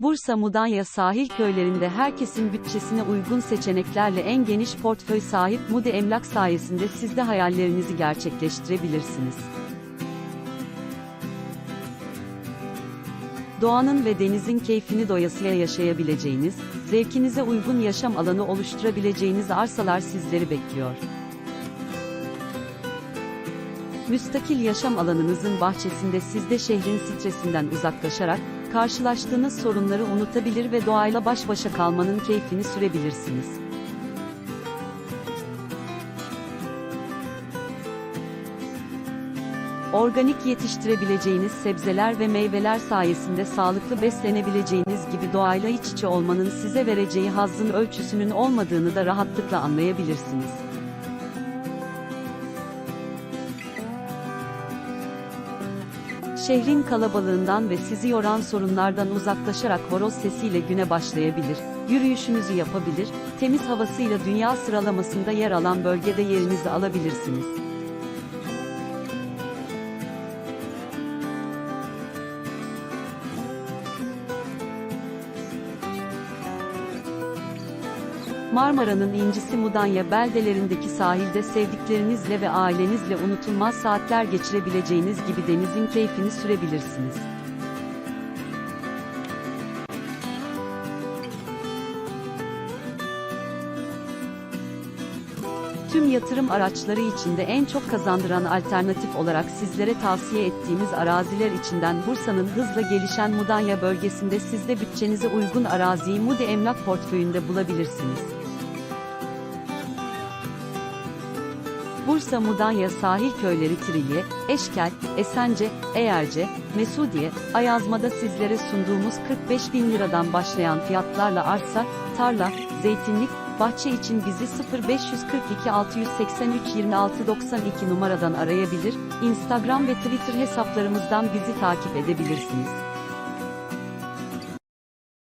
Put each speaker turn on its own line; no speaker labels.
Bursa Mudanya sahil köylerinde herkesin bütçesine uygun seçeneklerle en geniş portföy sahip Mudi Emlak sayesinde siz de hayallerinizi gerçekleştirebilirsiniz. Doğanın ve denizin keyfini doyasıya yaşayabileceğiniz, zevkinize uygun yaşam alanı oluşturabileceğiniz arsalar sizleri bekliyor. Müstakil yaşam alanınızın bahçesinde siz de şehrin stresinden uzaklaşarak, karşılaştığınız sorunları unutabilir ve doğayla baş başa kalmanın keyfini sürebilirsiniz. Organik yetiştirebileceğiniz sebzeler ve meyveler sayesinde sağlıklı beslenebileceğiniz gibi doğayla iç içe olmanın size vereceği hazzın ölçüsünün olmadığını da rahatlıkla anlayabilirsiniz. Şehrin kalabalığından ve sizi yoran sorunlardan uzaklaşarak horoz sesiyle güne başlayabilir, yürüyüşünüzü yapabilir, temiz havasıyla dünya sıralamasında yer alan bölgede yerinizi alabilirsiniz. Marmara'nın incisi Mudanya beldelerindeki sahilde sevdiklerinizle ve ailenizle unutulmaz saatler geçirebileceğiniz gibi denizin keyfini sürebilirsiniz. Tüm yatırım araçları içinde en çok kazandıran alternatif olarak sizlere tavsiye ettiğimiz araziler içinden Bursa'nın hızla gelişen Mudanya bölgesinde siz de bütçenize uygun araziyi Mudi Emlak portföyünde bulabilirsiniz. Bursa Mudanya sahil köyleri Trilye, Eşkel, Esence, Eğerce, Mesudiye, Ayazma'da sizlere sunduğumuz 45 bin liradan başlayan fiyatlarla arsa, tarla, zeytinlik, bahçe için bizi 0542 683 26 92 numaradan arayabilir, Instagram ve Twitter hesaplarımızdan bizi takip edebilirsiniz.